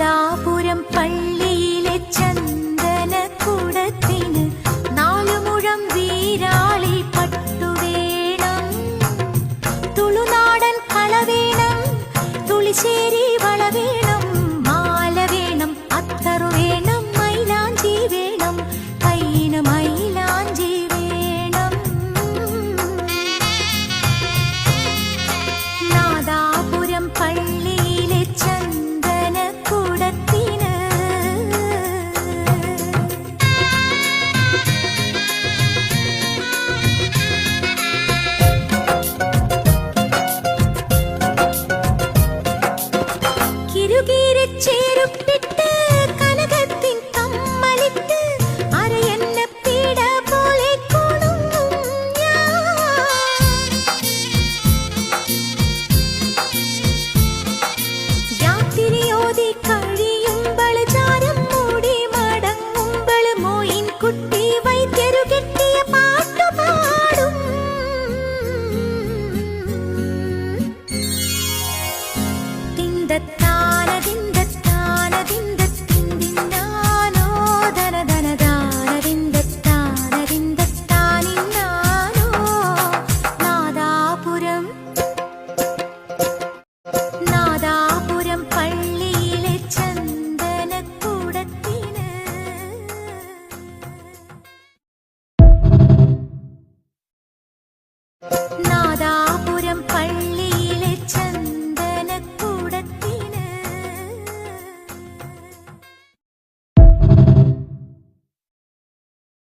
നാദാപുരം പള്ളിയിലെ കിരുകീരച്ചേരുപ്പിട്ട് No.